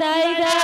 দায়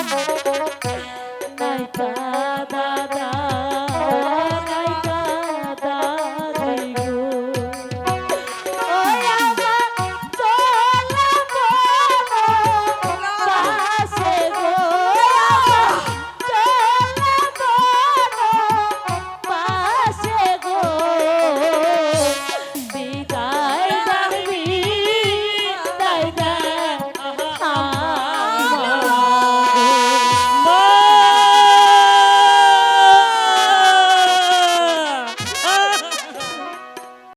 Thank you.